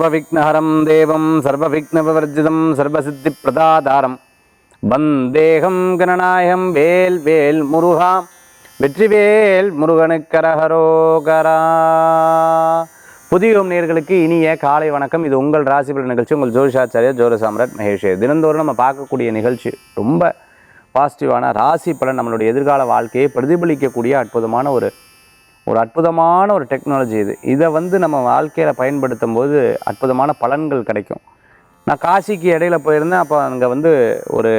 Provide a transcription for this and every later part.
சர்வவிக்னஹரம் தேவம் சர்வவிக்னவிவர்ஜிதம் சர்வசித்திப்பிரதாதாரம். வந்தேகம் கணநாயகம் வேல் வேல் முருகா வெற்றிவேல் முருகனுக்கரஹரோகரா புதியோம் நேர்களுக்கு இனிய காலை வணக்கம். இது உங்கள் ராசிபலன் நிகழ்ச்சி. உங்கள் ஜோதிஷாச்சாரியா ஜோர சாம்ராட் மகேஷ். தினந்தோறும் நம்ம பார்க்கக்கூடிய நிகழ்ச்சி ரொம்ப பாசிட்டிவான ராசி பலன் நம்மளுடைய எதிர்கால வாழ்க்கையை பிரதிபலிக்கக்கூடிய அற்புதமான ஒரு ஒரு அற்புதமான ஒரு டெக்னாலஜி இது. இதை வந்து நம்ம வாழ்க்கையில் பயன்படுத்தும் போது அற்புதமான பலன்கள் கிடைக்கும். நான் காசிக்கு இடையில போயிருந்தேன் அப்போ அங்கே வந்து ஒரு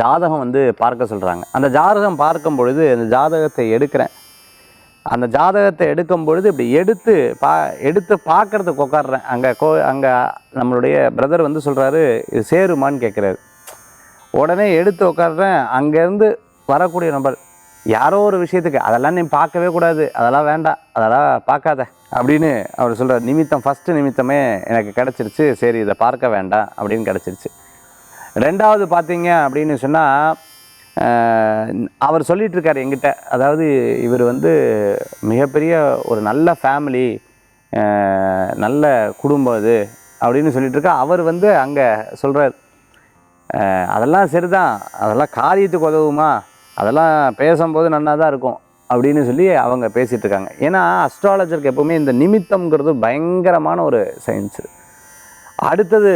ஜாதகம் வந்து பார்க்க சொல்கிறாங்க அந்த ஜாதகம் பார்க்கும் பொழுது அந்த ஜாதகத்தை எடுக்கிறேன். அந்த ஜாதகத்தை எடுக்கும் பொழுது இப்படி எடுத்து பா எடுத்து பார்க்கறதுக்கு உட்காடுறேன் அங்கே கோ அங்கே நம்மளுடைய பிரதர் வந்து சொல்கிறாரு இது சேருமான்னு கேட்குறாரு உடனே எடுத்து உட்காடுறேன் அங்கேருந்து வரக்கூடிய நபர் யாரோ ஒரு விஷயத்துக்கு அதெல்லாம் நீ பார்க்கவே கூடாது. அதெல்லாம் வேண்டாம். அதெல்லாம் பார்க்காத. அப்படின்னு அவர் சொல்கிறார் நிமித்தம் ஃபஸ்ட்டு நிமித்தமே எனக்கு கிடச்சிருச்சு. சரி இதை பார்க்க வேண்டாம். அப்படின்னு கிடச்சிருச்சு. ரெண்டாவது பார்த்தீங்க அப்படின்னு சொன்னால் அவர் சொல்லிகிட்ருக்கார் எங்கிட்ட அதாவது இவர் வந்து மிகப்பெரிய ஒரு நல்ல ஃபேமிலி நல்ல குடும்பம் இது அப்படின்னு சொல்லிகிட்ருக்கா இருக்கா. அவர் வந்து அங்கே சொல்கிறார் அதெல்லாம் சரிதான். அதெல்லாம் காரியத்துக்கு உதவுமா? அதெல்லாம் பேசும்போது நன்னா தான் இருக்கும் அப்படின்னு சொல்லி அவங்க பேசிகிட்டு இருக்காங்க ஏன்னா அஸ்ட்ராலஜருக்கு எப்போவுமே இந்த நிமித்தம்ங்கிறது பயங்கரமான ஒரு சயின்ஸு அடுத்தது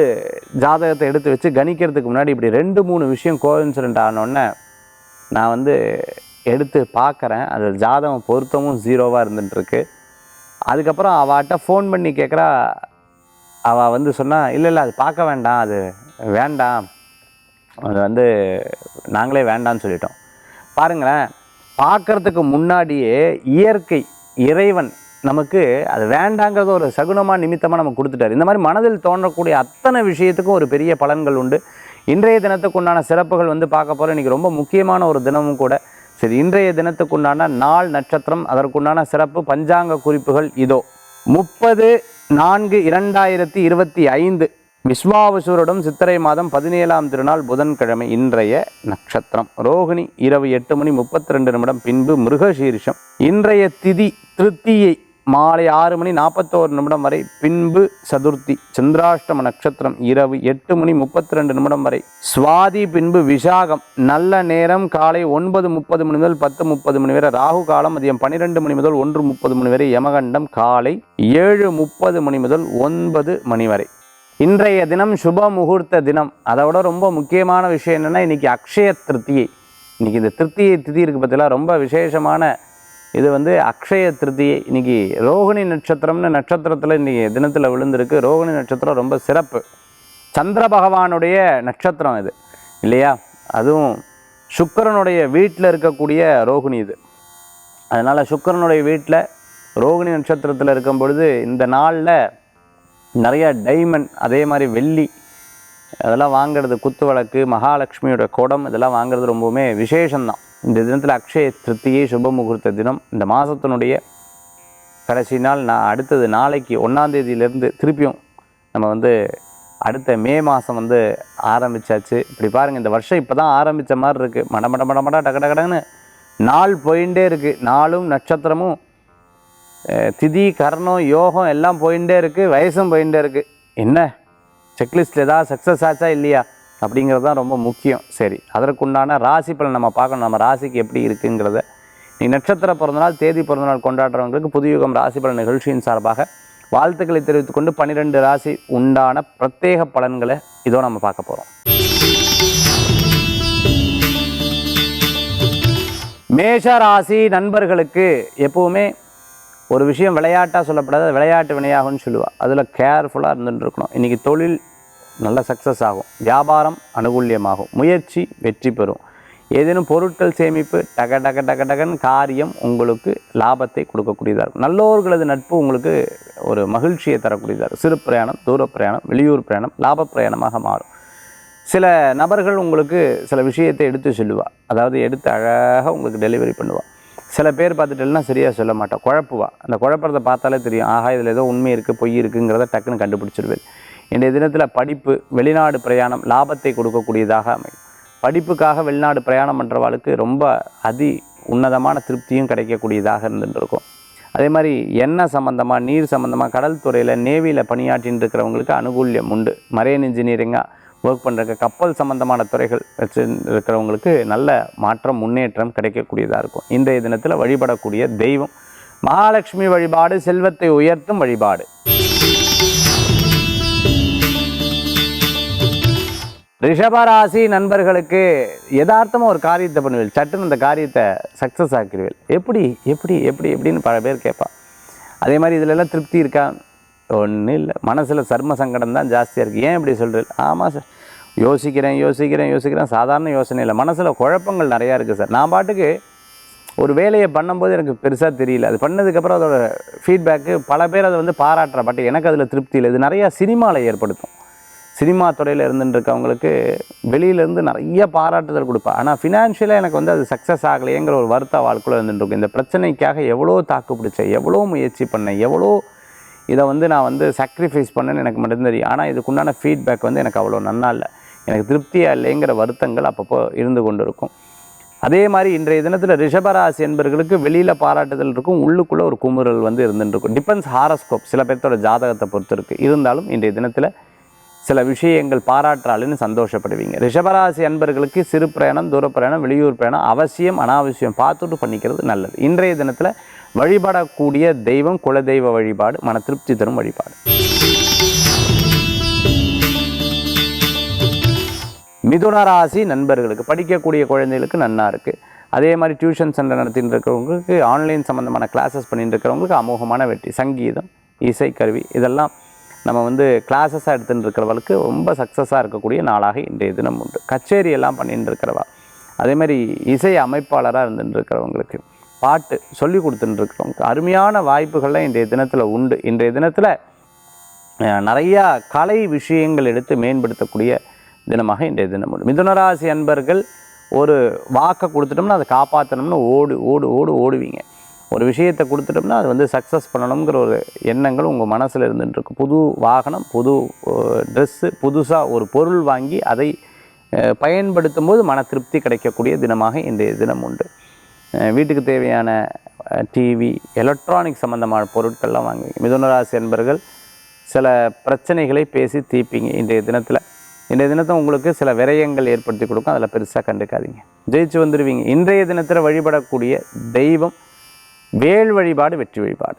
ஜாதகத்தை எடுத்து வச்சு கணிக்கிறதுக்கு முன்னாடி இப்படி ரெண்டு மூணு விஷயம் கோஇன்சிடென்ட் ஆனோடனே நான் வந்து எடுத்து பார்க்குறேன். அது ஜாதகம் பொருத்தமும் ஜீரோவாக இருந்துட்டுருக்கு. அதுக்கப்புறம் அவட்ட ஃபோன் பண்ணி கேட்குறா. அவள் வந்து சொன்னால் இல்லை இல்லை அது பார்க்க வேண்டாம். அது வேண்டாம். அது வந்து நாங்களே வேண்டாம்னு சொல்லிட்டோம். பாருங்களேன் பார்க்கறதுக்கு முன்னாடியே இயற்கை இறைவன் நமக்கு அது வேண்டாங்கிறத ஒரு சகுனமாக நிமித்தமாக நமக்கு கொடுத்துட்டாரு. இந்த மாதிரி மனதில் தோன்றக்கூடிய அத்தனை விஷயத்துக்கும் ஒரு பெரிய பலன்கள் உண்டு. இன்றைய தினத்துக்கு உண்டான சிறப்புகள் வந்து பார்க்க போகிறோம் இன்றைக்கி ரொம்ப முக்கியமான ஒரு தினமும் கூட. சரி இன்றைய தினத்துக்குண்டான நாள் நட்சத்திரம் அதற்குண்டான சிறப்பு பஞ்சாங்க குறிப்புகள் இதோ. முப்பது நான்கு இரண்டாயிரத்தி இருபத்தி ஐந்து. விஸ்வாவசூரிடம் சித்திரை மாதம் பதினேழாம் திருநாள் புதன்கிழமை இன்றைய நட்சத்திரம். ரோகிணி இரவு எட்டு மணி முப்பத்தி ரெண்டு நிமிடம். பின்பு மிருகசீரிஷம். இன்றைய திதி திருத்தியை மாலை ஆறு மணி நாற்பத்தோரு நிமிடம் வரை. பின்பு சதுர்த்தி சந்திராஷ்டம நட்சத்திரம் இரவு எட்டு மணி முப்பத்தி ரெண்டு நிமிடம் வரை. சுவாதி பின்பு விசாகம். நல்ல நேரம் காலை ஒன்பது முப்பது மணி முதல் பத்து முப்பது மணி வரை. ராகு காலம் மதியம் பன்னிரெண்டு மணி முதல் ஒன்று முப்பது மணி வரை. யமகண்டம் காலை ஏழு முப்பது மணி முதல் ஒன்பது மணி வரை. இன்றைய தினம் சுப முகூர்த்த தினம். அதை விட ரொம்ப முக்கியமான விஷயம் என்னென்னா இன்றைக்கி அக்ஷய திருத்தியை. இன்றைக்கி இந்த திருத்தியை திதி இருக்குது பார்த்தீங்களா ரொம்ப விசேஷமான இது வந்து அக்ஷய திருத்தியை. இன்றைக்கி ரோகிணி நட்சத்திரம்னு நட்சத்திரத்தில் இன்றைக்கி தினத்தில் விழுந்திருக்கு. ரோகிணி நட்சத்திரம் ரொம்ப சிறப்பு. சந்திர பகவானுடைய நட்சத்திரம் இது. இல்லையா? அதுவும் சுக்கரனுடைய வீட்டில் இருக்கக்கூடிய ரோகிணி இது. அதனால் சுக்கரனுடைய வீட்டில் ரோகிணி நட்சத்திரத்தில் இருக்கும் பொழுது இந்த நாளில் நிறையா டைமண்ட் அதே மாதிரி வெள்ளி அதெல்லாம் வாங்குறது குத்து வழக்கு மகாலட்சுமியோட குடம் இதெல்லாம் வாங்குறது ரொம்பவுமே விசேஷம்தான். இந்த தினத்தில் அக்ஷய திருத்தியை சுப முகூர்த்த தினம். இந்த மாதத்தினுடைய கடைசி நாள் நான் அடுத்தது நாளைக்கு ஒன்றாந்தேதியிலேருந்து திருப்பியும் நம்ம வந்து அடுத்த மே மாதம் வந்து ஆரம்பிச்சாச்சு. இப்படி பாருங்கள் இந்த வருஷம் இப்போ தான் ஆரம்பித்த மாதிரி இருக்குது மட மட மட மட டக டகடன்னு நாள் போயின்ண்டே இருக்குது நாளும் நட்சத்திரமும் திதி கரணம் யோகம் எல்லாம் போயிட்டே இருக்குது வயசும் போயிட்டே இருக்குது என்ன? செக்லிஸ்ட்டில் ஏதாவது சக்ஸஸ் ஆச்சா இல்லையா? அப்படிங்கிறது தான் ரொம்ப முக்கியம். சரி அதற்குண்டான ராசி பலன் நம்ம பார்க்கணும். நம்ம ராசிக்கு எப்படி இருக்குங்கிறத. நீ நட்சத்திர பிறந்தநாள் தேதி பிறந்தநாள் கொண்டாடுறவங்களுக்கு புதுயுகம் ராசி பலன் நிகழ்ச்சியின் சார்பாக வாழ்த்துக்களை தெரிவித்துக்கொண்டு பன்னிரெண்டு ராசி உண்டான பிரத்யேக பலன்களை இதோ நம்ம பார்க்க போகிறோம் மேஷ ராசி நண்பர்களுக்கு எப்பவுமே ஒரு விஷயம் விளையாட்டாக சொல்லப்படாது விளையாட்டு வினையாகும்னு சொல்லுவாள் அதில் கேர்ஃபுல்லாக இருந்துகிட்டு இருக்கணும் இன்றைக்கி தொழில் நல்ல சக்ஸஸ் ஆகும். வியாபாரம் அனுகூல்யமாகும். முயற்சி வெற்றி பெறும். ஏதேனும் பொருட்கள் சேமிப்பு டக டக டக டகன் காரியம் உங்களுக்கு லாபத்தை கொடுக்கக்கூடியதாக இருக்கும். நல்லோர்களது நட்பு உங்களுக்கு ஒரு மகிழ்ச்சியை தரக்கூடியதாக இருக்கும். சிறு பிரயாணம் தூர பிரயாணம் வெளியூர் பிரயாணம் லாப பிரயாணமாக மாறும். சில நபர்கள் உங்களுக்கு சில விஷயத்தை எடுத்து சொல்லுவாள் அதாவது எடுத்து அழகாக உங்களுக்கு டெலிவரி பண்ணுவாள் சில பேர் பார்த்துட்டேன்னா சரியாக சொல்ல மாட்டோம். குழப்புவா. அந்த குழப்பறத பார்த்தாலே தெரியும். ஆஹா இதில் ஏதோ உண்மை இருக்குது பொய் இருக்குங்கிறத டக்குன்னு கண்டுபிடிச்சிருவேன். இன்றைய தினத்தில் படிப்பு வெளிநாடு பிரயாணம் லாபத்தை கொடுக்கக்கூடியதாக அமையும். படிப்புக்காக வெளிநாடு பிரயாணம் பண்ணுறவாளுக்கு ரொம்ப அதி உன்னதமான திருப்தியும் கிடைக்கக்கூடியதாக இருந்துட்டு இருக்கும் அதே மாதிரி எண்ணெய் சம்மந்தமாக நீர் சம்மந்தமாக கடல் துறையில் நேவியில் பணியாற்றின்னு இருக்கிறவங்களுக்கு அனுகூல்யம் உண்டு. மரைன் இன்ஜினியரிங்காக ஒர்க் பண்ணுற கப்பல் சம்மந்தமான துறைகள் வச்சு இருக்கிறவங்களுக்கு நல்ல மாற்றம் முன்னேற்றம் கிடைக்கக்கூடியதாக இருக்கும். இன்றைய தினத்தில் வழிபடக்கூடிய தெய்வம் மகாலட்சுமி வழிபாடு செல்வத்தை உயர்த்தும் வழிபாடு. ரிஷபராசி நண்பர்களுக்கு யதார்த்தமாக ஒரு காரியத்தை பண்ணுவீள். சட்டுன்னு அந்த காரியத்தை சக்ஸஸ் ஆக்கிடுவீள் எப்படி எப்படி எப்படி எப்படின்னு பல பேர் கேட்பான். அதே மாதிரி இதுல எல்லாம் திருப்தி இருக்கான் ஒன்றும் இல்லை. மனசில் சர்ம சங்கடம் தான் ஜாஸ்தியாக இருக்குது ஏன் இப்படி சொல்கிறது ஆமாம் சார். யோசிக்கிறேன் யோசிக்கிறேன் யோசிக்கிறேன். சாதாரண யோசனை இல்லை. மனசில் குழப்பங்கள் நிறையா இருக்குது சார். நான் பாட்டுக்கு ஒரு வேலையை பண்ணும்போது எனக்கு பெருசாக தெரியல. அது பண்ணதுக்கப்புறம் அதோட ஃபீட்பேக்கு பல பேர் அதை வந்து பாராட்டுற. பட் எனக்கு அதில் திருப்தி இல்லை. இது நிறையா சினிமாவில் ஏற்படுத்தும். சினிமா துறையில் இருந்துட்டு இருக்கவங்களுக்கு வெளியிலேருந்து நிறைய பாராட்டுதல் கொடுப்பா ஆனால் ஃபினான்ஷியலாக எனக்கு வந்து அது சக்ஸஸ் ஆகலையேங்கிற ஒரு வருத்த வாழ்க்கையில் இருந்துட்டுருக்கும் இந்த பிரச்சனைக்காக எவ்வளோ தாக்கு பிடிச்சேன்? எவ்வளோ முயற்சி பண்ணேன்? எவ்வளோ இதை வந்து நான் வந்து சாக்ரிஃபைஸ் பண்ணேன்னு எனக்கு மட்டும் தெரியும். ஆனால் இதுக்குண்டான ஃபீட்பேக் வந்து எனக்கு அவ்வளோ நன்னா இல்லை. எனக்கு திருப்தியாக இல்லைங்கிற வருத்தங்கள் அப்பப்போ இருந்து கொண்டு இருக்கும் அதே மாதிரி இன்றைய தினத்தில் ரிஷபராசி என்பர்களுக்கு வெளியில் பாராட்டுதல் இருக்கும் உள்ளுக்குள்ளே ஒரு குமுறல் வந்து இருந்துருக்கும் இருக்கும் டிபெண்ட்ஸ் ஹாரஸ்கோப் சில பேர்த்தோட ஜாதகத்தை பொறுத்து இருக்குது இருந்தாலும் இன்றைய தினத்தில் சில விஷயங்கள் பாராட்டுறாளுன்னு சந்தோஷப்படுவீங்க. ரிஷபராசி அன்பர்களுக்கு சிறு பிரயாணம் தூர பிரயாணம் வெளியூர் பிரயாணம் அவசியம் அனாவசியம். பார்த்துட்டு பண்ணிக்கிறது நல்லது. இன்றைய தினத்தில் வழிபடக்கூடிய தெய்வம் குலதெய்வ வழிபாடு மன திருப்தி தரும் வழிபாடு. மிதுன ராசி நண்பர்களுக்கு படிக்கக்கூடிய குழந்தைகளுக்கு நன்னா இருக்குது அதே மாதிரி டியூஷன் சென்டர் நடத்திட்டு இருக்கிறவங்களுக்கு ஆன்லைன் சம்மந்தமான கிளாஸஸ் பண்ணிட்டு இருக்கிறவங்களுக்கு அமோகமான வெற்றி. சங்கீதம் இசைக்கருவி இதெல்லாம் நம்ம வந்து கிளாஸஸாக எடுத்துகிட்டு இருக்கிறவளுக்கு ரொம்ப சக்ஸஸாக இருக்கக்கூடிய நாளாக இன்றைய தினம் உண்டு. கச்சேரி எல்லாம் பண்ணிட்டு இருக்கிறவா அதே மாதிரி இசை அமைப்பாளராக இருந்துட்டு இருக்கிறவங்களுக்கு பாட்டு சொல்லி கொடுத்துட்டுருக்குறோம் அருமையான வாய்ப்புகள்லாம் இன்றைய தினத்தில் உண்டு. இன்றைய தினத்தில் நிறையா கலை விஷயங்கள் எடுத்து மேம்படுத்தக்கூடிய தினமாக இன்றைய தினம் உண்டு. மிதுனராசி அன்பர்கள் ஒரு வாக்கை கொடுத்துட்டோம்னா அதை காப்பாற்றணும்னு ஓடு ஓடு ஓடு ஓடுவீங்க. ஒரு விஷயத்தை கொடுத்துட்டோம்னா அது வந்து சக்ஸஸ் பண்ணணுங்கிற ஒரு எண்ணங்கள் உங்கள் மனசில் இருந்துட்டு புது வாகனம் புது ட்ரெஸ்ஸு புதுசாக ஒரு பொருள் வாங்கி அதை பயன்படுத்தும் போது மன திருப்தி கிடைக்கக்கூடிய தினமாக இன்றைய தினம் உண்டு. வீட்டுக்கு தேவையான டிவி எலக்ட்ரானிக் சம்மந்தமான பொருட்கள்லாம் வாங்குவீங்க மிதுனராசி என்பர்கள் சில பிரச்சனைகளை பேசி தீர்ப்பீங்க இன்றைய தினத்தில். இன்றைய தினத்தை உங்களுக்கு சில விரயங்கள் ஏற்படுத்தி கொடுக்கும். அதில் பெருசாக கண்டுக்காதீங்க. ஜெயிச்சு வந்துடுவீங்க இன்றைய தினத்தில் வழிபடக்கூடிய தெய்வம் வேல் வழிபாடு வெற்றி வழிபாடு.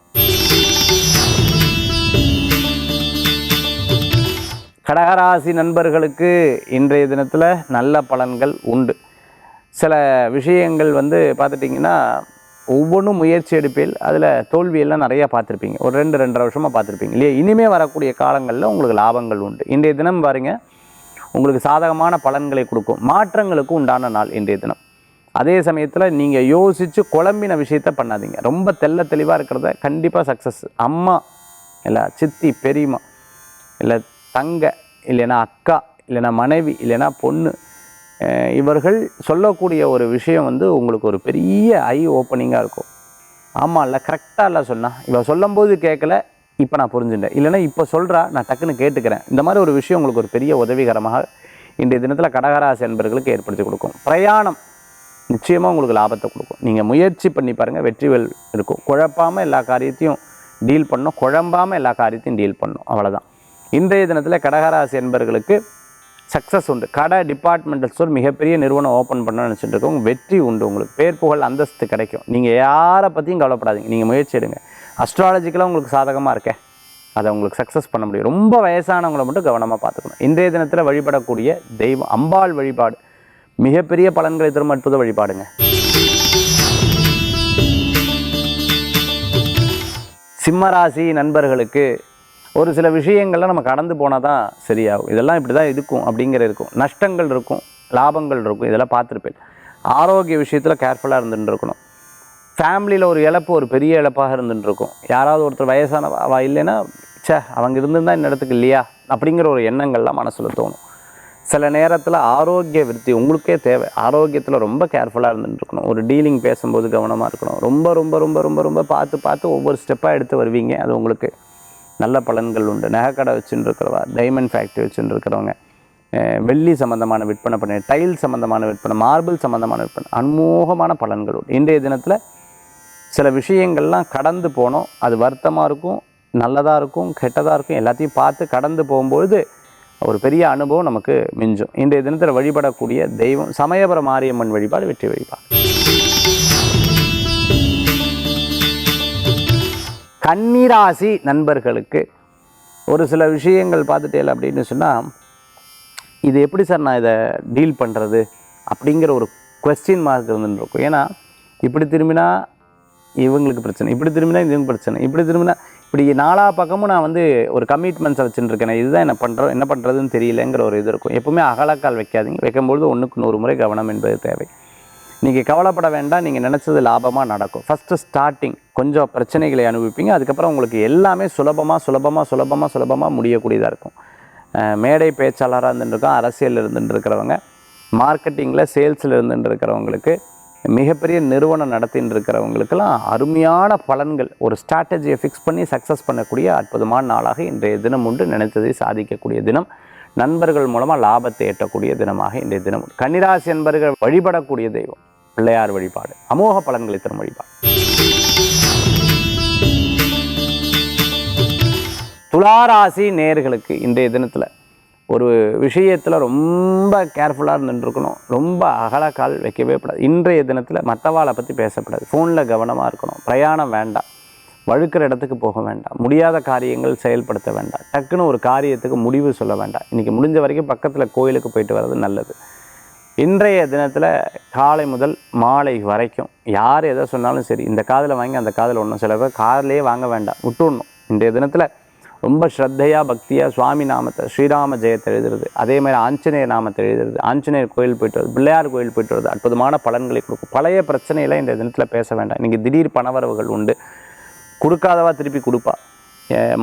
கடகராசி நண்பர்களுக்கு இன்றைய தினத்தில் நல்ல பலன்கள் உண்டு. சில விஷயங்கள் வந்து பார்த்துட்டிங்கன்னா ஒவ்வொன்றும் முயற்சி எடுப்பில் அதில் தோல்வியெல்லாம் நிறையா பார்த்துருப்பீங்க. ஒரு ரெண்டு ரெண்டரை வருஷமாக பார்த்துருப்பீங்க இல்லையா? இனிமே வரக்கூடிய காலங்களில் உங்களுக்கு லாபங்கள் உண்டு. இன்றைய தினம் பாருங்க உங்களுக்கு சாதகமான பலன்களை கொடுக்கும். மாற்றங்களுக்கு உண்டான நாள் இன்றைய தினம். அதே சமயத்தில் நீங்கள் யோசித்து குழம்பின விஷயத்த பண்ணாதீங்க. ரொம்ப தெள்ள தெளிவாக இருக்கிறத கண்டிப்பாக சக்ஸஸ் அம்மா இல்லை சித்தி பெரியம்மா இல்லை தங்க இல்லைன்னா அக்கா இல்லைன்னா மனைவி இல்லைன்னா பொண்ணு இவர்கள் சொல்லக்கூடிய ஒரு விஷயம் வந்து உங்களுக்கு ஒரு பெரிய ஐ ஓப்பனிங்காக இருக்கும். ஆமாம் இல்லை கரெக்டாக இல்லை சொன்னால் இவள் சொல்லும்போது கேட்கல இப்போ நான் புரிஞ்சுட்டேன். இல்லைன்னா இப்போ சொல்கிறா நான் டக்குன்னு கேட்டுக்கிறேன். இந்த மாதிரி ஒரு விஷயம் உங்களுக்கு ஒரு பெரிய உதவிகரமாக இன்றைய தினத்தில் கடகராசி என்பர்களுக்கு ஏற்படுத்தி கொடுக்கும். பிரயாணம் நிச்சயமாக உங்களுக்கு லாபத்தை கொடுக்கும். நீங்கள் முயற்சி பண்ணி பாருங்கள் வெற்றிகள் இருக்கும். குழப்பாமல் எல்லா காரியத்தையும் டீல் பண்ணும் குழம்பாமல் எல்லா காரியத்தையும் டீல் பண்ணும் அவ்வளோதான் இன்றைய தினத்தில் கடகராசி என்பர்களுக்கு சக்ஸஸ் உண்டு. கடை டிபார்ட்மெண்டல் ஸ்டோர் மிகப்பெரிய நிறுவனம் ஓப்பன் பண்ணணும்னு நினச்சிட்டு இருக்கோம் வெற்றி உண்டு உங்களுக்கு. பேர் புகழ் அந்தஸ்து கிடைக்கும். நீங்கள் யாரை பற்றியும் கவலைப்படாதீங்க. நீங்கள் முயற்சி எடுங்க. அஸ்ட்ராலஜிக்கலாக உங்களுக்கு சாதகமாக இருக்கேன் அதை உங்களுக்கு சக்ஸஸ் பண்ண முடியும். ரொம்ப வயசானவங்களை மட்டும் கவனமாக பார்த்துக்கணும். இன்றைய தினத்தில் வழிபடக்கூடிய தெய்வம் அம்பாள் வழிபாடு. மிகப்பெரிய பலன்களை தரும் அற்புத வழிபாடுங்க. சிம்மராசி நண்பர்களுக்கு ஒரு சில விஷயங்கள்லாம் நம்ம கடந்து போனால் தான் சரியாகும். இதெல்லாம் இப்படி தான் இருக்கும் அப்படிங்கிற இருக்கும். நஷ்டங்கள் இருக்கும் லாபங்கள் இருக்கும். இதெல்லாம் பார்த்துருப்பேன். ஆரோக்கிய விஷயத்தில் கேர்ஃபுல்லாக இருந்துட்டு இருக்கணும் ஃபேமிலியில் ஒரு இழப்பு ஒரு பெரிய இழப்பாக இருந்துட்டு இருக்கும் யாராவது ஒருத்தர் வயசான அவ இல்லைன்னா ச்சே அவங்க இருந்திருந்தா இந்த இடத்துக்கு இல்லையா? அப்படிங்கிற ஒரு எண்ணங்கள்லாம் மனசில் தோணும். சில நேரத்தில் ஆரோக்கிய விருத்தி உங்களுக்கே தேவை. ஆரோக்கியத்தில் ரொம்ப கேர்ஃபுல்லாக இருந்துட்டு இருக்கணும் ஒரு டீலிங் பேசும்போது கவனமாக இருக்கணும். ரொம்ப ரொம்ப ரொம்ப ரொம்ப ரொம்ப பார்த்து பார்த்து ஒவ்வொரு ஸ்டெப்பாக எடுத்து வருவீங்க. அது உங்களுக்கு நல்ல பலன்கள் உண்டு. நகைக்கடை வச்சுட்டு இருக்கிறவா டைமண்ட் ஃபேக்ட்ரி வச்சுட்டு இருக்கிறவங்க வெள்ளி சம்மந்தமான விற்பனை பண்ணி டைல் சம்மந்தமான விற்பனை மார்பிள் சம்மந்தமான விற்பனை அன்மோகமான பலன்கள் உண்டு. இன்றைய தினத்தில் சில விஷயங்கள்லாம் கடந்து போனோம். அது வருத்தமாக இருக்கும் நல்லதாக இருக்கும் கெட்டதாக இருக்கும் எல்லாத்தையும் பார்த்து கடந்து போகும்பொழுது ஒரு பெரிய அனுபவம் நமக்கு மிஞ்சும். இன்றைய தினத்தில் வழிபடக்கூடிய தெய்வம் சமயபுர மாரியம்மன் வழிபாடு வெற்றி வழிபாடு கன்னிராசி நண்பர்களுக்கு. ஒரு சில விஷயங்கள் பார்த்துட்டேன் அப்படின்னு சொன்னால் இது எப்படி சார் நான் இதை டீல் பண்ணுறது அப்படிங்கிற ஒரு கொஸ்டின் மார்க் இருந்துருக்கும். ஏன்னா இப்படி திரும்பினா இவங்களுக்கு பிரச்சனை இப்படி திரும்பினா இவங்க பிரச்சனை இப்படி திரும்பினா இப்படி நாலா பக்கமும் நான் வந்து ஒரு கமிட்மெண்ட்ஸை வச்சுட்டுருக்கேன் இதுதான் என்ன பண்ணுறோம் என்ன பண்ணுறதுன்னு தெரியலங்கிற ஒரு இது இருக்கும். எப்பவுமே அகலக்கால் வைக்காதீங்க. வைக்கும்பொழுது ஒன்றுக்கு நூறு முறை கவனம் என்பது தேவை. நீங்கள் கவலைப்பட வேண்டாம். நீங்கள் நினச்சது லாபமாக நடக்கும். ஃபஸ்ட்டு ஸ்டார்டிங் கொஞ்சம் பிரச்சனைகளை அனுபவிப்பீங்க. அதுக்கப்புறம் உங்களுக்கு எல்லாமே சுலபமாக சுலபமாக சுலபமாக சுலபமாக முடியக்கூடியதாக இருக்கும். மேடை பேச்சாளராக இருந்துருக்கோம் அரசியலில் இருந்துட்டு இருக்கிறவங்க மார்க்கெட்டிங்கில் சேல்ஸில் இருந்துட்டு இருக்கிறவங்களுக்கு மிகப்பெரிய நிறுவனம் நடத்தின்னு இருக்கிறவங்களுக்கெல்லாம் அருமையான பலன்கள். ஒரு ஸ்ட்ராட்டஜியை ஃபிக்ஸ் பண்ணி சக்ஸஸ் பண்ணக்கூடிய அற்புதமான நாளாக இன்றைய தினம் உண்டு. நினைத்ததை சாதிக்கக்கூடிய தினம். நண்பர்கள் மூலமாக லாபத்தை எட்டக்கூடிய தினமாக இன்றைய தினம். கன்னிராசி என்பர்கள் வழிபடக்கூடிய தெய்வம். பிள்ளையார் வழிபாடு. அமோக பலன்களை தரும் வழிபாடு. துளாராசி நேர்களுக்கு இன்றைய தினத்தில் ஒரு விஷயத்தில் ரொம்ப கேர்ஃபுல்லாக இருந்துருக்கணும் ரொம்ப அகலக்கால் வைக்கவே கூடாது. இன்றைய தினத்தில் மற்றவாளை பற்றி பேசக்கூடாது. ஃபோனில் கவனமாக இருக்கணும். பிரயாணம் வேண்டாம். வழுக்கிற இடத்துக்கு போக வேண்டாம். முடியாத காரியங்கள் செயல்படுத்த வேண்டாம். டக்குன்னு ஒரு காரியத்துக்கு முடிவு சொல்ல வேண்டாம். இன்றைக்கி முடிஞ்ச வரைக்கும் பக்கத்தில் கோயிலுக்கு போயிட்டு வர்றது நல்லது. இன்றைய தினத்தில் காலை முதல் மாலை வரைக்கும் யார் எதை சொன்னாலும் சரி இந்த காதில் வாங்கி அந்த காதில் ஒன்றும் சில பேர் கார்லேயே வாங்க வேண்டாம். விட்டுடணும் இன்றைய தினத்தில் ரொம்ப ஸ்ரத்தையாக பக்தியாக சுவாமி நாமத்தை ஸ்ரீராம ஜெயத்தை எழுதுறது. அதே மாதிரி ஆஞ்சநேயர் நாமத்தை எழுதுறது. ஆஞ்சநேயர் கோயில் போயிட்டு வருது பிள்ளையார் கோயில் போயிட்டு வருது அற்புதமான பலன்களை கொடுக்கும். பழைய பிரச்சனையெல்லாம் இந்த தினத்தில் பேச வேண்டாம். இன்றைக்கி திடீர் பணவரவுகள் உண்டு. கொடுக்காதவா திருப்பி கொடுப்பா.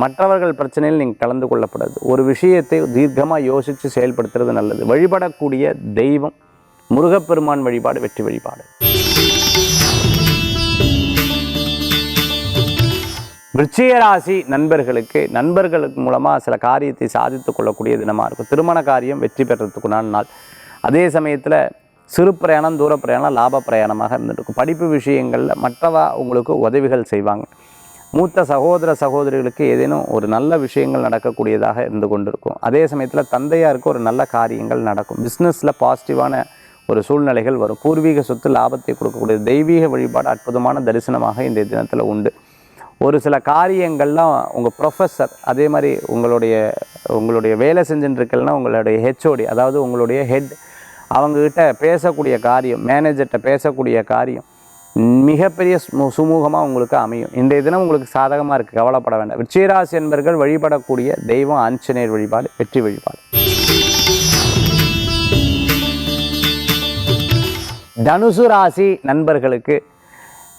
மற்றவர்கள் பிரச்சனையில் நீங்கள் கலந்து கொள்ளப்படாது. ஒரு விஷயத்தை தீர்க்கமாக யோசித்து செயல்படுத்துறது நல்லது. வழிபடக்கூடிய தெய்வம் முருகப்பெருமான் வழிபாடு வெற்றி வழிபாடு. விருச்சிக ராசி நண்பர்களுக்கு நண்பர்களுக்கு மூலமாக சில காரியத்தை சாதித்து கொள்ளக்கூடிய தினமாக இருக்கும். திருமண காரியம் வெற்றி பெறத்துக்குனான நாள். அதே சமயத்தில் சிறு பிரயாணம் தூர பிரயாணம் லாப பிரயாணமாக இருந்துருக்கும் படிப்பு விஷயங்களில் மற்றவா உங்களுக்கு உதவிகள் செய்வாங்க. மூத்த சகோதர சகோதரிகளுக்கு ஏதேனும் ஒரு நல்ல விஷயங்கள் நடக்கக்கூடியதாக இருந்து கொண்டிருக்கும். அதே சமயத்தில் தந்தையாருக்கு ஒரு நல்ல காரியங்கள் நடக்கும். பிஸ்னஸில் பாசிட்டிவான ஒரு சூழ்நிலைகள் வரும். பூர்வீக சொத்து லாபத்தை கொடுக்கக்கூடிய தெய்வீக வழிபாடு அற்புதமான தரிசனமாக இந்த தினத்தில் உண்டு. ஒரு சில காரியங்கள்லாம் உங்கள் ப்ரொஃபஸர் அதே மாதிரி உங்களுடைய உங்களுடைய வேலை செஞ்சுட்டுருக்கலன்னா உங்களுடைய ஹெச்ஓடி அதாவது உங்களுடைய ஹெட் அவங்கக்கிட்ட பேசக்கூடிய காரியம் மேனேஜர்கிட்ட பேசக்கூடிய காரியம் மிகப்பெரிய சுமு சுமூகமாக உங்களுக்கு அமையும். இன்றைய தினம் உங்களுக்கு சாதகமாக இருக்குது கவலைப்பட வேண்டாம். விச்சயராசி என்பர்கள் வழிபடக்கூடிய தெய்வம் ஆஞ்சநேயர் வழிபாடு வெற்றி வழிபாடு. தனுசு ராசி நண்பர்களுக்கு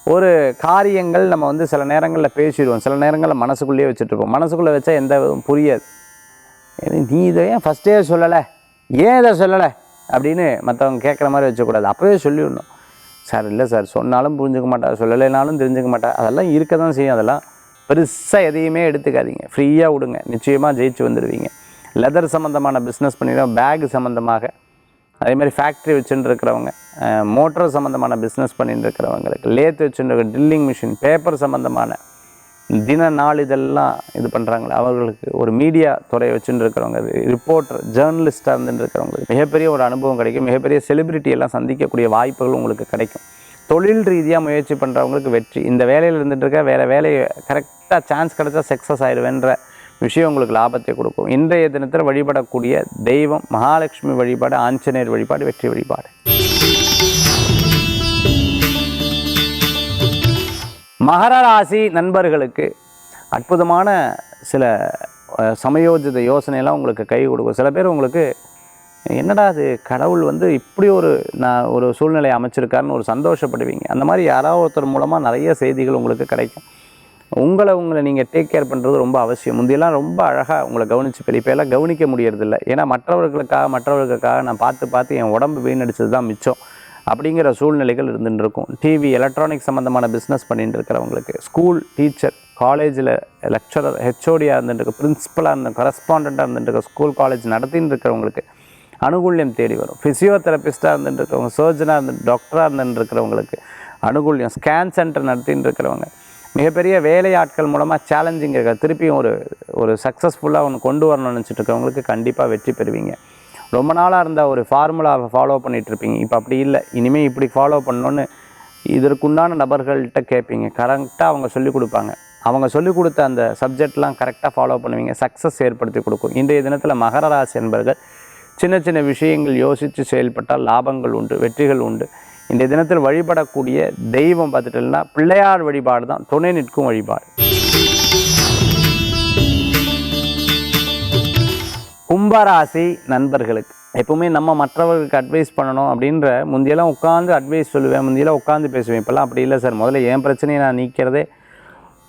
ஒரு காரியங்கள் நம்ம வந்து சில நேரங்களில் பேசிடுவோம். சில நேரங்களில் மனசுக்குள்ளேயே வச்சுட்ருப்போம் மனசுக்குள்ளே வச்சா எந்த புரியாது. நீ இதை ஏன் ஃபஸ்ட்டே சொல்லலை? ஏன் இதை சொல்லலை? அப்படின்னு மற்றவங்க கேட்குற மாதிரி வச்சக்கூடாது அப்போவே சொல்லிவிடணும் சார் இல்லை சார் சொன்னாலும் புரிஞ்சுக்க மாட்டார் சொல்லலைனாலும் தெரிஞ்சுக்க மாட்டார் அதெல்லாம் இருக்க தான் செய்யும் அதெல்லாம் பெருசாக எதையுமே எடுத்துக்காதீங்க. ஃப்ரீயாக விடுங்க. நிச்சயமாக ஜெயிச்சு வந்துடுவீங்க லெதர் சம்மந்தமான பிஸ்னஸ் பண்ணிடுவோம் பேக் சம்மந்தமாக அதே மாதிரி ஃபேக்ட்ரி வச்சுட்டு இருக்கிறவங்க மோட்டர் சம்மந்தமான பிஸ்னஸ் பண்ணிட்டு இருக்கிறவங்களுக்கு லேத் வச்சுட்டு இருக்க ட்ரில்லிங் மிஷின் பேப்பர் சம்மந்தமான தின நாள் இதெல்லாம் இது பண்ணுறாங்களே அவர்களுக்கு ஒரு மீடியா துறையை வச்சுட்டு இருக்கிறவங்க ரிப்போர்ட்டர் ஜேர்னலிஸ்ட்டாக இருந்துட்டு இருக்கிறவங்களுக்கு மிகப்பெரிய ஒரு அனுபவம் கிடைக்கும். மிகப்பெரிய செலிபிரிட்டியெல்லாம் சந்திக்கக்கூடிய வாய்ப்புகள் உங்களுக்கு கிடைக்கும். தொழில் ரீதியாக முயற்சி பண்ணுறவங்களுக்கு வெற்றி. இந்த வேலையில் இருந்துட்டு இருக்க வேறு வேலையை கரெக்டாக சான்ஸ் கிடைச்சா சக்ஸஸ் ஆயிடுவேன்ற விஷயம் உங்களுக்கு லாபத்தை கொடுக்கும். இன்றைய தினத்தில் வழிபடக்கூடிய தெய்வம் மகாலட்சுமி வழிபாடு ஆஞ்சநேயர் வழிபாடு வெற்றி வழிபாடு. மகர ராசி நண்பர்களுக்கு அற்புதமான சில சமயோஜித யோசனையெல்லாம் உங்களுக்கு கை கொடுக்கும். சில பேர் உங்களுக்கு என்னடா அது கடவுள் வந்து இப்படி ஒரு நான் ஒரு சூழ்நிலை அமைச்சிருக்காருன்னு ஒரு சந்தோஷப்படுவீங்க. அந்த மாதிரி யாராவது ஒருத்தர் மூலமாக நிறைய செய்திகள் உங்களுக்கு கிடைக்கும். உங்களை உங்களை நீங்கள் டேக் கேர் பண்ணுறது ரொம்ப அவசியம். முந்தையெல்லாம் ரொம்ப அழகாக உங்களை கவனித்து பெரியப்பெல்லாம் கவனிக்க முடியறதில்ல. ஏன்னா மற்றவர்களுக்காக மற்றவர்களுக்காக நான் பார்த்து பார்த்து என் உடம்பு வீணடிச்சது தான் மிச்சம். அப்படிங்கிற சூழ்நிலைகள் இருந்துகிட்டு இருக்கும் டிவி எலக்ட்ரானிக் சம்மந்தமான பிஸ்னஸ் பண்ணிட்டு இருக்கிறவங்களுக்கு ஸ்கூல் டீச்சர் காலேஜில் லெக்சரர் ஹெச்ஓடியாக இருந்துட்டு பிரின்ஸிபலாக இருந்த கரஸ்பாண்டாக இருந்துட்டு ஸ்கூல் காலேஜ் நடத்தின்னு இருக்கிறவங்களுக்கு அனுகூல்யம் தேடி வரும். ஃபிசியோதெரபிஸ்ட்டாக இருந்துட்டு இருக்கிறவங்க சர்ஜனாக இருந்து டாக்டராக இருந்துட்டு இருக்கிறவங்களுக்கு அனுகூல்யம் ஸ்கேன் சென்டர் நடத்தின்னு இருக்கிறவங்க மிகப்பெரிய வேலையாட்கள் மூலமாக சேலஞ்சிங் இருக்க திருப்பியும் ஒரு ஒரு சக்ஸஸ்ஃபுல்லாக ஒன்று கொண்டு வரணும்னு நினச்சிட்டு இருக்கவங்களுக்கு கண்டிப்பாக வெற்றி பெறுவீங்க. ரொம்ப நாளாக இருந்த ஒரு ஃபார்முலாவை ஃபாலோ பண்ணிகிட்ருப்பீங்க இப்போ அப்படி இல்லை. இனிமேல் இப்படி ஃபாலோ பண்ணோன்னு இதற்குண்டான நபர்கள்ட்ட கேட்பீங்க கரெக்டாக அவங்க சொல்லிக் கொடுப்பாங்க. அவங்க சொல்லிக் கொடுத்த அந்த சப்ஜெக்ட்லாம் கரெக்டாக ஃபாலோ பண்ணுவீங்க. சக்ஸஸ் ஏற்படுத்தி கொடுக்கும். இன்றைய தினத்தில் மகர ராசி என்பர்கள் சின்ன சின்ன விஷயங்கள் யோசித்து செயல்பட்டால் லாபங்கள் உண்டு வெற்றிகள் உண்டு. இன்றைய தினத்தில் வழிபடக்கூடிய தெய்வம் பார்த்துட்டோம்னா பிள்ளையார் வழிபாடு தான் துணை நிற்கும் வழிபாடு. கும்பராசி நண்பர்களுக்கு. எப்பவுமே நம்ம மற்றவர்களுக்கு அட்வைஸ் பண்ணணும் அப்படின்ற முந்தியெல்லாம் உட்காந்து அட்வைஸ் சொல்லுவேன் முந்தியெல்லாம் உட்காந்து பேசுவேன். இப்போல்லாம் அப்படி இல்லை சார். முதல்ல என் பிரச்சனையை நான் நீக்கிறதே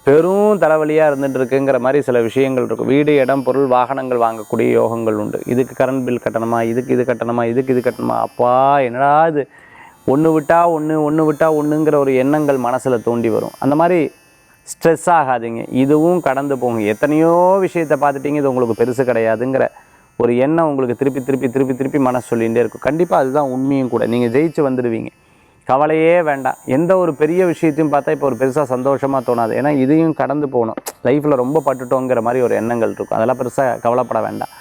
பெரும் தலைவலியாக இருந்துட்டு இருக்குங்கிற மாதிரி சில விஷயங்கள் இருக்கும். வீடு இடம் பொருள் வாகனங்கள் வாங்கக்கூடிய யோகங்கள் உண்டு. இதுக்கு கரண்ட் பில் கட்டணுமா? இதுக்கு இது கட்டணுமா? இதுக்கு இது கட்டணுமா? அப்பா என்னடா இது? ஒன்று விட்டால் ஒன்று ஒன்று விட்டால் ஒன்றுங்கிற ஒரு எண்ணங்கள் மனசில் தோண்டி வரும். அந்த மாதிரி ஸ்ட்ரெஸ் ஆகாதீங்க. இதுவும் கடந்து போங்க. எத்தனையோ விஷயத்தை பார்த்துட்டீங்க இது உங்களுக்கு பெருசு கிடையாதுங்கிற ஒரு எண்ணம் உங்களுக்கு திருப்பி திருப்பி திருப்பி திருப்பி மனசு சொல்லிகிட்டே இருக்கும். கண்டிப்பாக அதுதான் உண்மையும் கூட. நீங்கள் ஜெயிச்சு வந்துடுவீங்க. கவலையே வேண்டாம். எந்த ஒரு பெரிய விஷயத்தையும் பார்த்தா இப்போ ஒரு பெருசாக சந்தோஷமாக தோணாது. ஏன்னா இதையும் கடந்து போகணும். லைஃப்பில் ரொம்ப பட்டுட்டோங்கிற மாதிரி ஒரு எண்ணங்கள் இருக்கும். அதெல்லாம் பெருசாக கவலைப்பட வேண்டாம்.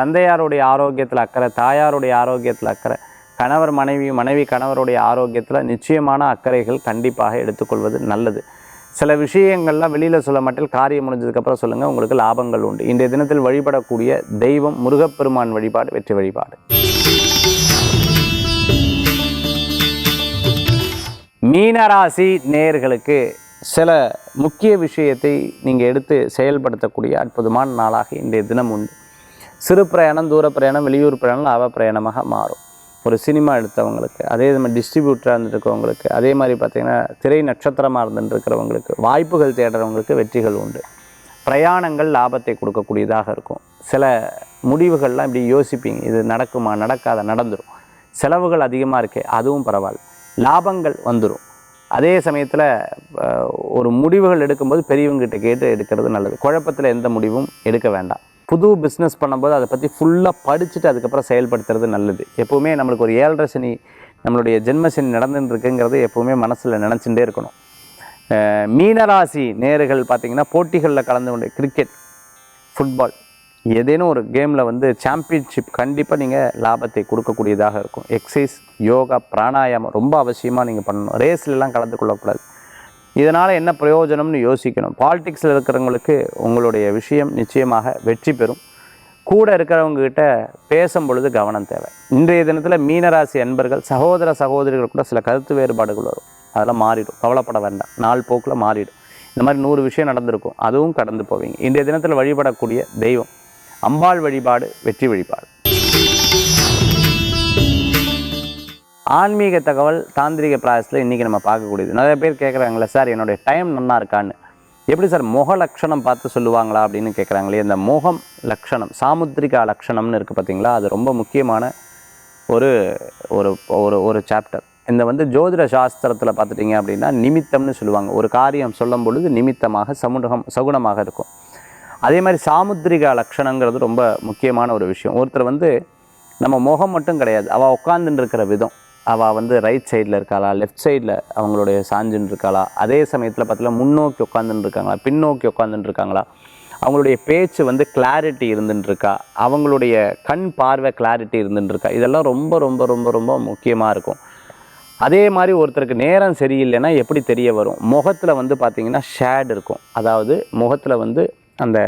தந்தையாருடைய ஆரோக்கியத்தில் அக்கறை தாயாருடைய ஆரோக்கியத்தில் அக்கறை கணவர் மனைவி மனைவி கணவருடைய ஆரோக்கியத்தில் நிச்சயமான அக்கறைகள் கண்டிப்பாக எடுத்துக்கொள்வது நல்லது. சில விஷயங்கள்லாம் வெளியில் சொல்ல மாட்டேன் காரியம் முடிஞ்சதுக்கப்புறம் சொல்லுங்கள் உங்களுக்கு லாபங்கள் உண்டு. இன்றைய தினத்தில் வழிபடக்கூடிய தெய்வம் முருகப்பெருமான் வழிபாடு வெற்றி வழிபாடு. மீனராசி நேயர்களுக்கு சில முக்கிய விஷயத்தை நீங்கள் எடுத்து செயல்படுத்தக்கூடிய அற்புதமான நாளாக இன்றைய தினம் உண்டு. சிறு பிரயாணம் தூர பிரயாணம் வெளியூர் பிரயாணம் லாப பிரயாணமாக மாறும். ஒரு சினிமா எடுத்தவங்களுக்கு அதே மாதிரி டிஸ்ட்ரிபியூட்டராக இருந்துருக்கவங்களுக்கு அதே மாதிரி பார்த்திங்கன்னா திரை நட்சத்திரமாக இருந்துருக்கிறவங்களுக்கு வாய்ப்புகள் தேடுறவங்களுக்கு வெற்றிகள் உண்டு. பிரயாணங்கள் லாபத்தை கொடுக்கக்கூடியதாக இருக்கும். சில முடிவுகள்லாம் இப்படி யோசிப்பீங்க. இது நடக்குமா நடக்காத நடந்துடும் செலவுகள் அதிகமாக இருக்கே அதுவும் பரவாயில்ல. லாபங்கள் வந்துடும் அதே சமயத்தில் ஒரு முடிவுகள் எடுக்கும்போது பெரியவங்ககிட்ட கேட்டு எடுக்கிறது நல்லது. குழப்பத்தில் எந்த முடிவும் எடுக்க வேண்டாம். புது பிஸ்னஸ் பண்ணும்போது அதை பற்றி ஃபுல்லாக படிச்சுட்டு அதுக்கப்புறம் செயல்படுத்துறது நல்லது. எப்போவுமே நம்மளுக்கு ஒரு ஏழரை சனி நம்மளுடைய ஜென்ம சனி நடந்துன்னு இருக்குங்கிறது எப்போவுமே மனசில் நினச்சிட்டே இருக்கணும். மீனராசி நேர்கள் பார்த்திங்கன்னா போட்டிகளில் கலந்து கொண்டு கிரிக்கெட் ஃபுட்பால் ஏதேனும் ஒரு கேமில் வந்து சாம்பியன்ஷிப் கண்டிப்பாக நீங்கள் லாபத்தை கொடுக்கக்கூடியதாக இருக்கும். எக்ஸசைஸ் யோகா பிராணாயாமம் ரொம்ப அவசியமாக நீங்கள் பண்ணணும். ரேஸ்லலாம் கலந்து கொள்ளக்கூடாது. இதனால் என்ன பிரயோஜனம்னு யோசிக்கணும். பாலிடிக்ஸில் இருக்கிறவங்களுக்கு உங்களுடைய விஷயம் நிச்சயமாக வெற்றி பெறும். கூட இருக்கிறவங்ககிட்ட பேசும் பொழுது கவனம் தேவை. இன்றைய தினத்தில் மீனராசி அன்பர்கள் சகோதர சகோதரிகள் கூட சில கருத்து வேறுபாடுகள் வரும். அதெல்லாம் மாறிடும். கவலைப்பட வேண்டாம். நாள் போக்கில் மாறிடும். இந்த மாதிரி நூறு விஷயம் நடந்திருக்கும். அதுவும் கடந்து போவீங்க. இன்றைய தினத்தில் வழிபடக்கூடிய தெய்வம். அம்பாள் வழிபாடு வெற்றி வழிபாடு. ஆன்மீக தகவல் தாந்திரிக பிராயசத்தில் இன்றைக்கி நம்ம பார்க்கக்கூடியது. நிறைய பேர் கேட்குறாங்களே சார் என்னுடைய டைம் நல்லா இருக்கான்னு. எப்படி சார் முக லட்சணம் பார்த்து சொல்லுவாங்களா? அப்படின்னு கேட்குறாங்களே இந்த முகம் லட்சணம் சாமுத்திரிகா லட்சணம்னு இருக்குது பார்த்தீங்களா அது ரொம்ப முக்கியமான ஒரு ஒரு ஒரு ஒரு சாப்டர் இந்த வந்து ஜோதிட சாஸ்திரத்தில் பார்த்துட்டிங்க அப்படின்னா நிமித்தம்னு சொல்லுவாங்க. ஒரு காரியம் சொல்லும் பொழுது நிமித்தமாக சமூகம் சகுனமாக இருக்கும். அதே மாதிரி சாமுத்திரிகா லட்சணங்கிறது ரொம்ப முக்கியமான ஒரு விஷயம். ஒருத்தர் வந்து நம்ம முகம் மட்டும் கிடையாது அவள் உட்காந்துட்டு இருக்கிற விதம். அவள் வந்து ரைட் சைடில் இருக்காளா லெஃப்ட் சைடில் அவங்களுடைய சாஞ்சுன்னு இருக்காளா அதே சமயத்தில் பார்த்தீங்கன்னா முன்னோக்கி உட்காந்துட்டு இருக்காங்களா பின்னோக்கி உட்காந்துட்டு இருக்காங்களா அவங்களுடைய பேச்சு வந்து கிளாரிட்டி இருந்துட்டு இருக்கா அவங்களுடைய கண் பார்வை கிளாரிட்டி இருந்துட்டு இருக்கா இதெல்லாம் ரொம்ப ரொம்ப ரொம்ப ரொம்ப முக்கியமாக இருக்கும். அதே மாதிரி ஒருத்தருக்கு நேரம் சரியில்லைன்னா எப்படி தெரிய வரும்? முகத்தில் வந்து பார்த்திங்கன்னா ஷேட் இருக்கும். அதாவது முகத்தில் வந்து அந்த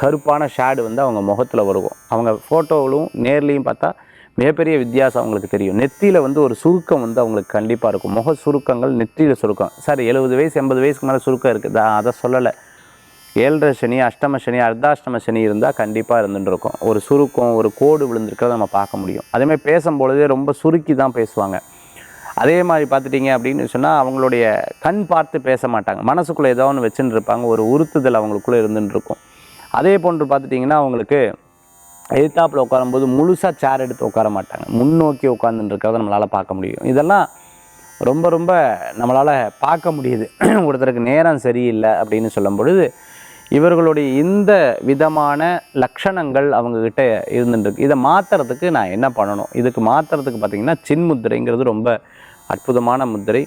கருப்பான ஷேடு வந்து அவங்க முகத்தில் வருவோம் அவங்க ஃபோட்டோவிலும் நேர்லேயும் பார்த்தா மிகப்பெரிய வித்தியாசம் அவங்களுக்கு தெரியும். நெத்தியில் வந்து ஒரு சுருக்கம் வந்து அவங்களுக்கு கண்டிப்பாக இருக்கும். முக சுருக்கங்கள் நெத்தியில் சுருக்கம். சார் எழுபது வயசு எண்பது வயசுக்கு மேலே சுருக்கம் இருக்குது. அதை சொல்லலை. ஏழரை சனி அஷ்டம சனி அர்த்தாஷ்டம சனி இருந்தால் கண்டிப்பாக இருந்துட்டுருக்கும். ஒரு சுருக்கம் ஒரு கோடு விழுந்திருக்கிறத நம்ம பார்க்க முடியும். அதேமாதிரி பேசும்பொழுதே ரொம்ப சுருக்கி தான் பேசுவாங்க. அதே மாதிரி பார்த்துட்டிங்க அப்படின்னு சொன்னால் அவங்களுடைய கண் பார்த்து பேச மாட்டாங்க. மனசுக்குள்ளே ஏதோ ஒன்று வச்சுன்னு இருப்பாங்க ஒரு உறுத்துதல் அவங்களுக்குள்ளே இருந்துட்டு இருக்கும் அதே போன்று பார்த்துட்டிங்கன்னா அவங்களுக்கு எதிர்த்தாப்பில் உட்காரும்போது முழுசாக சேர் எடுத்து உட்கார மாட்டாங்க. முன்னோக்கி உட்காந்துருக்கிறத நம்மளால் பார்க்க முடியும். இதெல்லாம் ரொம்ப ரொம்ப நம்மளால் பார்க்க முடியுது. ஒருத்தருக்கு நேரம் சரியில்லை அப்படின்னு சொல்லும் பொழுது இவர்களுடைய இந்த விதமான லட்சணங்கள் அவங்கக்கிட்ட இருந்துருக்கு இதை மாற்றுறதுக்கு நான் என்ன பண்ணணும்? இதுக்கு மாற்றுறதுக்கு பார்த்திங்கன்னா சின்முத்திரைங்கிறது ரொம்ப அற்புதமான முத்திரை.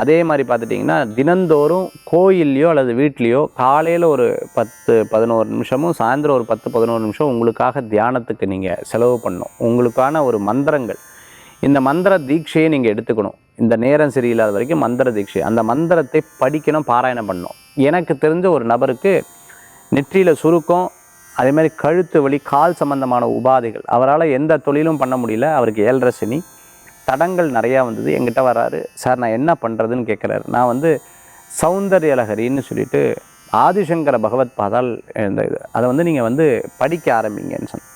அதே மாதிரி பார்த்துட்டிங்கன்னா தினந்தோறும் கோயில்லையோ அல்லது வீட்லேயோ காலையில் ஒரு பத்து பதினோரு நிமிஷமும் சாயந்தரம் ஒரு பத்து பதினோரு நிமிஷம் உங்களுக்காக தியானத்துக்கு நீங்கள் செலவு பண்ணணும். உங்களுக்கான ஒரு மந்திரங்கள். இந்த மந்திர தீட்சையை நீங்கள் எடுத்துக்கணும். இந்த நேரம் சரியில்லாத வரைக்கும் மந்திர தீட்சை. அந்த மந்திரத்தை படிக்கணும் பாராயணம் பண்ணணும். எனக்கு தெரிஞ்ச ஒரு நபருக்கு நெற்றியில் சுருக்கம் அதே மாதிரி கழுத்து வலி கால் சம்பந்தமான உபாதைகள் அவரால் எந்த தொழிலும் பண்ண முடியல அவருக்கு ஏழரை சனி தடங்கள் நிறையா வந்தது. என்கிட்ட வராரு சார் நான் என்ன பண்ணுறதுன்னு கேட்குறாரு. நான் வந்து சௌந்தர்யலகரின்னு சொல்லிட்டு ஆதிசங்கர பகவத் பாதால் இந்த இது அதை வந்து நீங்கள் வந்து படிக்க ஆரம்பிங்கன்னு சொன்னேன்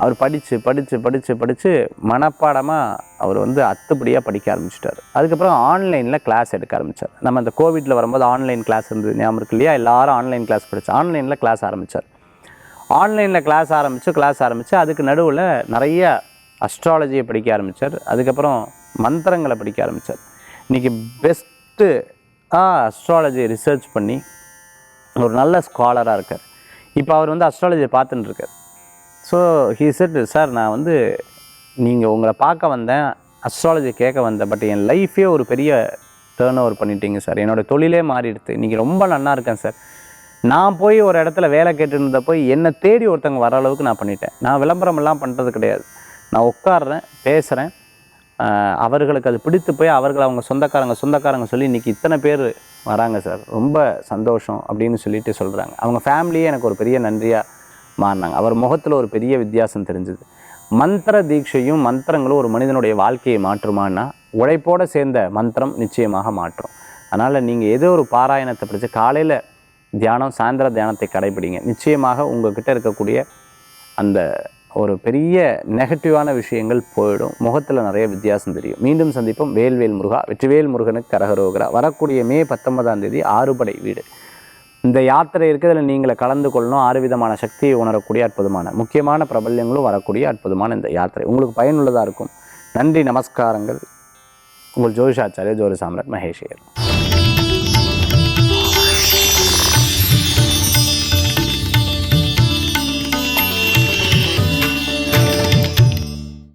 அவர் படித்து படித்து படித்து படித்து மனப்பாடமாக அவர் வந்து அத்துப்படியாக படிக்க ஆரம்பிச்சிட்டார். அதுக்கப்புறம் ஆன்லைனில் கிளாஸ் எடுக்க ஆரம்பித்தார் நம்ம அந்த கோவிட்டில் வரும்போது ஆன்லைன் கிளாஸ் இருந்தது ஞாபகம் இருக்கு இல்லையா? எல்லாரும் ஆன்லைன் கிளாஸ் படிச்சு ஆன்லைனில் கிளாஸ் ஆரம்பித்தார் ஆன்லைனில் கிளாஸ் ஆரம்பித்து கிளாஸ் ஆரம்பித்து அதுக்கு நடுவில் நிறைய அஸ்ட்ராலஜியை படிக்க ஆரம்பித்தார் அதுக்கப்புறம் மந்திரங்களை படிக்க ஆரம்பித்தார் இன்றைக்கி பெஸ்ட்டு அஸ்ட்ராலஜி ரிசர்ச் பண்ணி ஒரு நல்ல ஸ்காலராக இருக்கார். இப்போ அவர் வந்து அஸ்ட்ராலஜியை பார்த்துட்டு இருக்கார். ஸோ ஹீ செட் சார் நான் வந்து நீங்கள் உங்களை பார்க்க வந்தேன் அஸ்ட்ராலஜி கேட்க வந்தேன் பட் என் லைஃபே ஒரு பெரிய டேர்ன் ஓவர் பண்ணிட்டீங்க சார் என்னோடய தொழிலே மாறிடுது இன்றைக்கி ரொம்ப நல்லா இருக்கேன் சார் நான் போய் ஒரு இடத்துல வேலை கேட்டுருந்த போய் என்னை தேடி ஒருத்தங்க வர அளவுக்கு நான் பண்ணிட்டேன். நான் விளம்பரமெல்லாம் பண்ணுறது கிடையாது. நான் உட்காடுறேன் பேசுகிறேன் அவர்களுக்கு அது பிடித்து போய் அவர்கள் அவங்க சொந்தக்காரங்க சொந்தக்காரங்க சொல்லி இன்றைக்கி இத்தனை பேர் வராங்க சார். ரொம்ப சந்தோஷம் அப்படின்னு சொல்லிட்டு சொல்கிறாங்க அவங்க ஃபேமிலியே எனக்கு ஒரு பெரிய நன்றியாக மாறினாங்க. அவர் முகத்தில் ஒரு பெரிய வித்தியாசம் தெரிஞ்சுது. மந்திர தீட்சையும் மந்திரங்களும் ஒரு மனிதனுடைய வாழ்க்கையை மாற்றுமான்னா உழைப்போடு சேர்ந்த மந்திரம் நிச்சயமாக மாற்றும். அதனால் நீங்கள் ஏதோ ஒரு பாராயணத்தை பிடிச்சி காலையில் தியானம் சாயந்தர தியானத்தை கடைபிடிங்க. நிச்சயமாக உங்ககிட்ட இருக்கக்கூடிய அந்த ஒரு பெரிய நெகட்டிவான விஷயங்கள் போயிடும். முகத்தில் நிறைய வித்தியாசம் தெரியும். மீண்டும் சந்திப்போம். வேல்வேல் முருகா வெற்றிவேல் முருகனுக்கு கரகரோகரா. வரக்கூடிய மே பத்தொன்பதாம் தேதி ஆறுபடை வீடு. இந்த யாத்திரை இருக்கிறதுல நீங்களை கலந்து கொள்ளணும். ஆறு விதமான சக்தியை உணரக்கூடிய அற்புதமான முக்கியமான பிரபல்யங்களும் வரக்கூடிய அற்புதமான இந்த யாத்திரை. உங்களுக்கு பயனுள்ளதாக இருக்கும். நன்றி நமஸ்காரங்கள். உங்கள் ஜோதிஷாச்சாரிய ஜோதி சாம்ராட் மகேஷ் ஐயர்.